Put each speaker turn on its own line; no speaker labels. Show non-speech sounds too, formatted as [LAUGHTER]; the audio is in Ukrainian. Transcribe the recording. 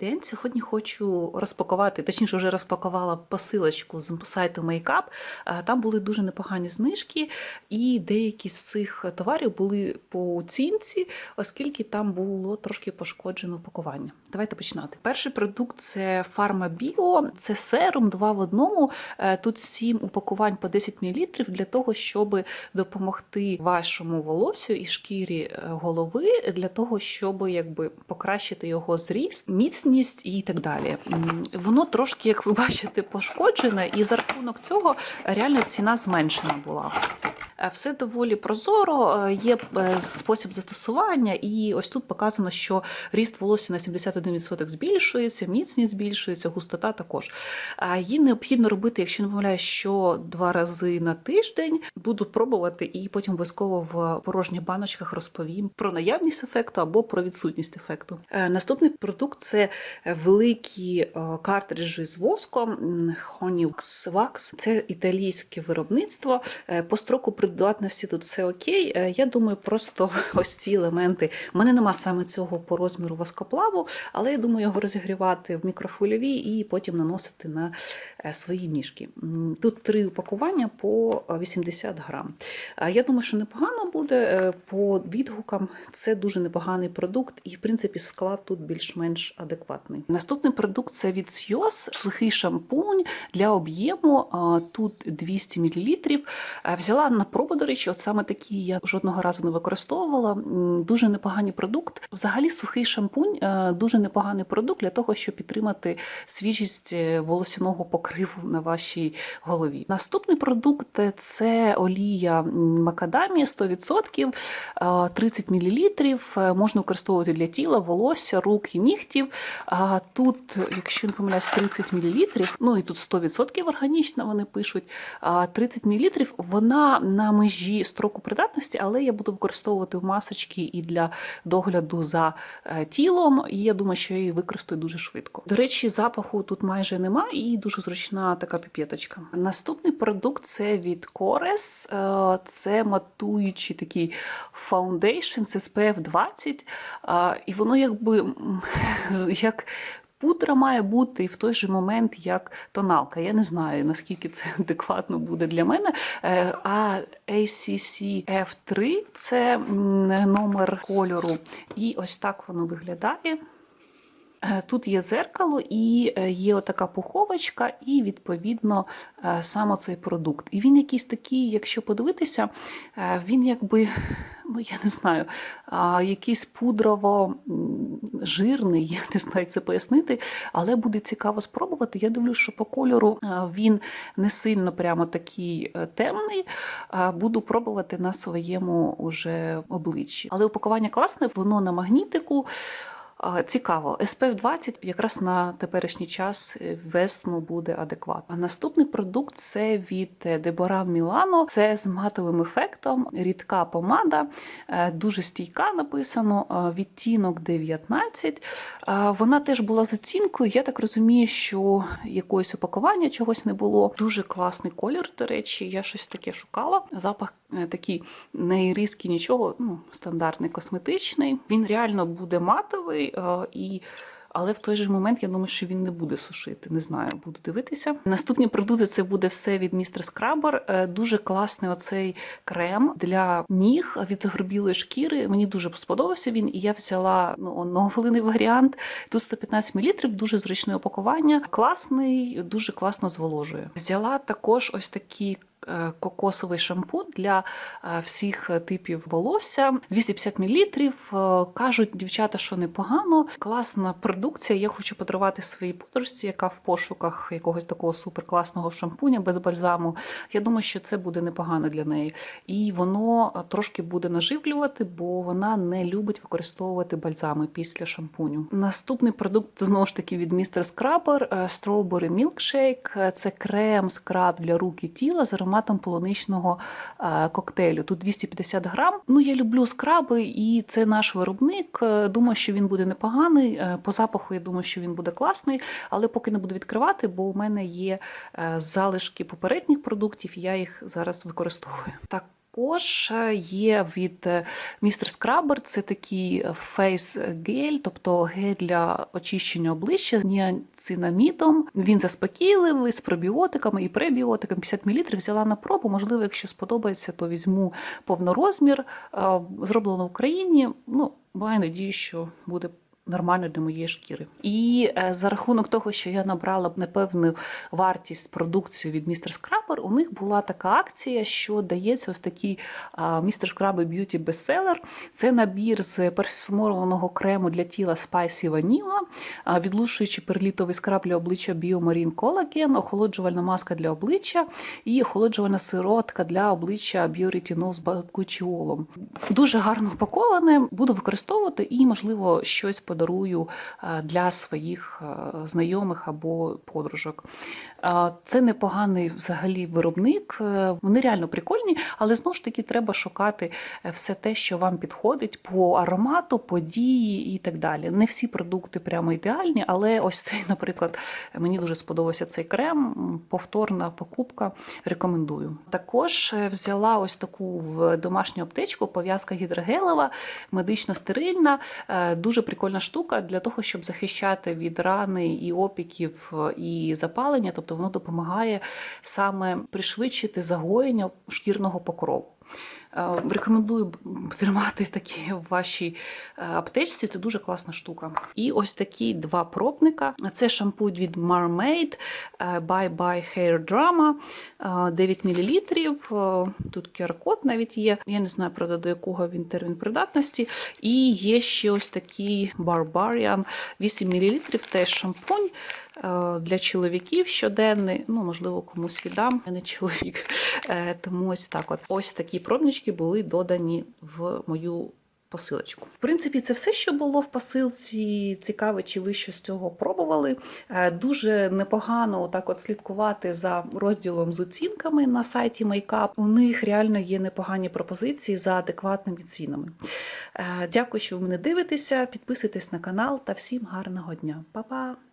День сьогодні хочу розпакувати, точніше, вже розпакувала посилочку з сайту Makeup. Е, Там були дуже непогані знижки, і деякі з цих товарів були по оцінці, оскільки там було трошки пошкоджено упакування. Давайте починати. Перший продукт це Pharma Bio, це серум 2 в одному. Е, Тут 7 упакувань по 10 мл для того, щоб допомогти вашому волосю і шкірі е, голови, для того, щоб якби покращити його зріст, міцність і так далі. Воно трошки, як ви бачите, пошкоджене, і за рахунок цього реально ціна зменшена була. Е, Все доволі прозоро, е, є е, спосіб застосування, і ось тут показано, що ріст волосся на 71% збільшується, міцність збільшується, густота також. Її необхідно робити, якщо не помиляюсь, що два рази на тиждень. Буду пробувати і потім обов'язково в порожніх баночках розповім про наявність ефекту або про відсутність ефекту. Наступний продукт це великі картриджі з воском м, Honeyx Wax. Це італійське виробництво. По строку придатності тут все окей. Е, Я думаю, просто [LAUGHS] ось ці елементи. У мене нема саме цього по розміру воскоплаву, але я думаю його розігрівати в мікрохвильовій і потім наносити на е, свої ніжки. Тут три упакування по е, 80 грам. Е, Я думаю, що непогано буде. По відгукам це дуже непоганий продукт, і в принципі склад тут більш-менш адекватний. Наступний продукт це від Сйоз, сухий шампунь для об'єму. Тут 200 мл. Взяла на пробу, до речі, от саме такі я жодного разу не використовувала. Дуже непоганий продукт. Взагалі, сухий шампунь е, дуже непоганий продукт для того, щоб підтримати свіжість е, волосяного покриву на вашій голові. Наступний продукт це олія макадамія 100%, е, 30 мл. Можна використовувати для тіла, волосся, рук і нігтів. А Тут, якщо не помиляюсь, 30 мл, ну і тут 100% органічно вони пишуть. А 30 мл, вона на межі строку придатності, але я буду використовувати масочки і для догляду за е, тілом. І я думаю, що я її використаю дуже швидко. До речі, запаху тут майже нема, і дуже зручна така піпеточка. Наступний продукт це від Kores. Е, Це матуючий такий фаундейшн, це SPF 20. Е, І воно якби [LAUGHS] як. Пудра має бути в той же момент як тоналка. Я не знаю, наскільки це [LAUGHS] адекватно буде для мене. Е, А ACC F3 це номер кольору. І ось так воно виглядає. Е, Тут є зеркало і е, є отака пуховочка, і відповідно е, саме цей продукт. І він якийсь такий, якщо подивитися, він якби, ну я не знаю, якийсь пудрово-жирний, я не знаю це пояснити, але буде цікаво спробувати. Я дивлюсь, що по кольору він не сильно прямо такий темний. Буду пробувати на своєму уже обличчі. Але упакування класне, воно на магнітику. Цікаво, SPF 20 якраз на теперішній час е, весну буде адекватно. Наступний продукт це від Дебора Мілано. Це з матовим ефектом, рідка помада, е, дуже стійка написано, е, відтінок 19. Е, Вона теж була з оцінкою. Я так розумію, що якогось упакування чогось не було. Дуже класний колір, до речі, я щось таке шукала. Запах е, такий не різкий, нічого, ну, стандартний косметичний. Він реально буде матовий е, і. Але в той же момент я думаю, що він не буде сушити. Не знаю, буду дивитися. Наступні продукти це буде все від містер Скрабер. Е, Дуже класний оцей крем для ніг від загрубілої шкіри. Мені дуже сподобався він, і я взяла ну, оновлений варіант. Тут 115 мл, дуже зручне опакування. Класний, дуже класно зволожує. Взяла також ось такі е, кокосовий шампунь для е, всіх типів волосся. 250 мл. Е, Кажуть дівчата, що непогано. Класна продукція. Я хочу подарувати своїй подружці, яка в пошуках якогось такого суперкласного шампуня без бальзаму. Я думаю, що це буде непогано для неї. І воно е, трошки буде наживлювати, бо вона не любить використовувати бальзами після шампуню. Наступний продукт знову ж таки від містер Скрабер Strawberry Milkshake. Е, Це крем скраб для рук і тіла з ароматом полуничного е, коктейлю. Тут 250 грам. Ну я люблю скраби, і це наш виробник. Е, Думаю, що він буде непоганий. Е, По запаху я думаю, що він буде класний, але поки не буду відкривати, бо у мене є залишки попередніх продуктів. І Я їх зараз використовую. Так. Також е, є від е, Містер Скрабер, це такий фейс гель, тобто гель для очищення обличчя з ніацинамідом. Він заспокійливий з пробіотиками і пребіотиками. 50 мл взяла на пробу. Можливо, якщо сподобається, то візьму повнорозмір. Е, Зроблено в Україні. Ну, маю надію, що буде. Нормально для моєї шкіри. І е, за рахунок того, що я набрала непевну вартість продукції від Містер Скрабер, у них була така акція, що дається ось такий Містер Скрабер Beauty Bestseller. Це набір з парфюмованого крему для тіла Spicy Vanilla, а, відлушуючий перлітовий скраб для обличчя Biomarine Collagen, охолоджувальна маска для обличчя і охолоджувальна сироватка для обличчя Bioretinol з бакучіолом. Дуже гарно упаковане, буду використовувати і, можливо, щось подарую для своїх знайомих або подружок. Це непоганий взагалі виробник. е, Вони реально прикольні, але знову ж таки треба шукати е, все те, що вам підходить по аромату, по дії і так далі. Не всі продукти прямо ідеальні, але ось цей, [LAUGHS] наприклад, мені дуже сподобався цей крем. Повторна покупка. Рекомендую. Також е, взяла ось таку в домашню аптечку, пов'язка гідрогелева, медично стерильна. Дуже прикольна штука для того, щоб захищати від рани і опіків, і запалення. Тобто воно допомагає саме пришвидшити загоєння шкірного покрову. Е, Рекомендую тримати такі в вашій е, аптечці. Це дуже класна штука. І ось такі два пробника. Це шампунь від Marmaid е, Bye Bye Hair Drama е, 9 мл. Тут QR-код навіть є. Я не знаю, правда, до якого він термін придатності. І є ще ось такий Barbarian 8 мл. Теж шампунь для чоловіків щоденний. Ну, можливо, комусь віддам. Я не чоловік. Тому ось так. От ось такі пробнички були додані в мою. Посилочку. В принципі, це все, що було в посилці. Цікаво, чи ви що з цього пробували. Е, Дуже непогано так от слідкувати за розділом з оцінками на сайті Makeup. У них реально є непогані пропозиції за адекватними цінами. Е, Дякую, що ви мене дивитеся. Підписуйтесь на канал та всім гарного дня. Па-па!